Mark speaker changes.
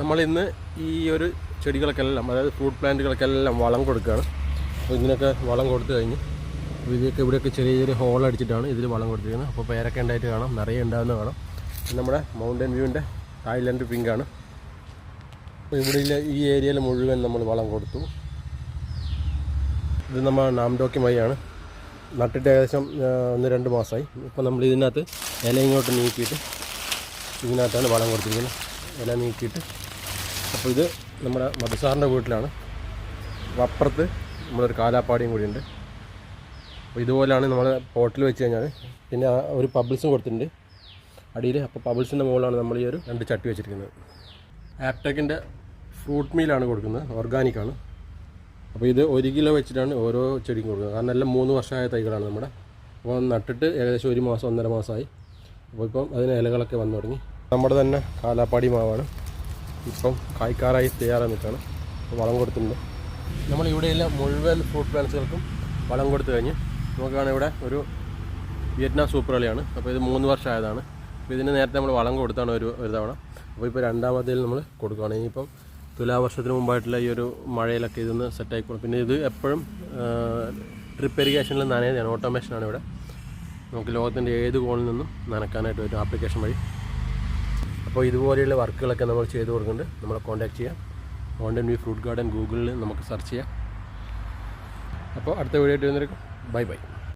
Speaker 1: നമ്മളിന്ന് ഈ ഒരു ചെടികൾക്കെല്ലാം അതായത് ഫ്രൂട്ട് പ്ലാന്റുകൾക്കെല്ലാം വളം കൊടുക്കുകയാണ്. അപ്പോൾ ഇതിനൊക്കെ വളം കൊടുത്തു കഴിഞ്ഞ് ഇതൊക്കെ ഇവിടെയൊക്കെ ചെറിയ ചെറിയ ഹോൾ അടിച്ചിട്ടാണ് ഇതിൽ വളം കൊടുത്തിരിക്കുന്നത്. അപ്പോൾ പേരൊക്കെ ഉണ്ടായിട്ട് കാണാം നിറയെ ഉണ്ടാകുന്ന കാണാം. നമ്മുടെ മൗണ്ടൻ വ്യൂവിന്റെ തായ്ലൻഡ് പിങ്കാണ് അപ്പോൾ ഇവിടെ ഈ ഏരിയയിൽ മുഴുവൻ നമ്മൾ വളം കൊടുത്തു. ഇത് നമ്മൾ നാംഡോക്കി മൈയാണ്. നട്ടിട്ട് ഏകദേശം ഒന്ന് രണ്ട് മാസമായി. ഇപ്പോൾ നമ്മൾ ഇതിനകത്ത് ഇല ഇങ്ങോട്ട് നീക്കിയിട്ട് ഇതിനകത്താണ് വളം കൊടുത്തിരിക്കുന്നത്. ഇല നീക്കിയിട്ട്. അപ്പോൾ ഇത് നമ്മുടെ മധുസാറിന്റെ വീട്ടിലാണ്. അപ്പുറത്ത് നമ്മളൊരു കാലാപ്പാടിയും കൂടിയുണ്ട്. അപ്പോൾ ഇതുപോലെയാണ് നമ്മൾ പോട്ടിൽ വെച്ച് കഴിഞ്ഞാൽ പിന്നെ ഒരു പബിൾസും കൊടുത്തിട്ടുണ്ട് അടിയിൽ. അപ്പോൾ പബിൾസിന്റെ മുകളിലാണ് നമ്മൾ ഈ ഒരു രണ്ട് ചട്ടി വെച്ചിരിക്കുന്നത്. ആപ്ടെക്കിന്റെ ഫ്രൂട്ട് മീലാണ് കൊടുക്കുന്നത്. ഓർഗാനിക്കാണ്. അപ്പോൾ ഇത് ഒരു കിലോ വെച്ചിട്ടാണ് ഓരോ ചെടിക്കും കൊടുക്കുന്നത്. കാരണം എല്ലാം മൂന്ന് വർഷമായ തൈകളാണ് നമ്മുടെ. അപ്പോൾ നട്ടിട്ട് ഏകദേശം ഒരു മാസം ഒന്നര മാസമായി. അപ്പോൾ ഇപ്പം അതിന് ഇലകളൊക്കെ വന്നു തുടങ്ങി. നമ്മുടെ തന്നെ കാലാപ്പാടി മാവാണ്. ഇപ്പം കായ്ക്കാറായി തയ്യാറായി നിൽക്കുകയാണ്. വളം കൊടുത്തിട്ടുണ്ട്. നമ്മൾ ഇവിടെയെല്ലാം മുഴുവൻ ഫ്രൂട്ട് പ്ലാന്റ്സുകൾക്കും വളം കൊടുത്തു കഴിഞ്ഞ് നമുക്കാണ് ഇവിടെ ഒരു വിയറ്റ്നാം സൂപ്പർ കളിയാണ്. അപ്പോൾ ഇത് മൂന്ന് വർഷമായതാണ്. അപ്പോൾ ഇതിന് നേരത്തെ നമ്മൾ വളം കൊടുത്താണ് ഒരു ഒരു തവണ. അപ്പോൾ ഇപ്പോൾ രണ്ടാമത്തേൽ നമ്മൾ കൊടുക്കുകയാണ്. ഇനിയിപ്പം തുലാവർഷത്തിന് മുമ്പായിട്ടുള്ള ഈ ഒരു മഴയിലൊക്കെ ഇതൊന്ന് സെറ്റായിക്കോളും പിന്നെ ഇത് എപ്പോഴും ഡ്രിപ്പ് ഇറിഗേഷനിൽ നനയതാണ് ഓട്ടോമേഷനാണ് ഇവിടെ. നമുക്ക് ലോകത്തിന്റെ ഏത് കോണിൽ നിന്നും നനക്കാനായിട്ട് ഒരു ആപ്ലിക്കേഷൻ വഴി അപ്പോൾ ഇതുപോലെയുള്ള വർക്കുകളൊക്കെ നമ്മൾ ചെയ്തു കൊടുക്കുന്നുണ്ട്. നമ്മളെ കോൺടാക്ട് ചെയ്യാം. ഓണ്ടൻ വ്യൂ ഫ്രൂട്ട് ഗാർഡൻ ഗൂഗിളിൽ നമുക്ക് സെർച്ച് ചെയ്യാം. അപ്പോൾ അടുത്ത വീഡിയോ ആയിട്ട് വന്നിരിക്കും ബൈ ബൈ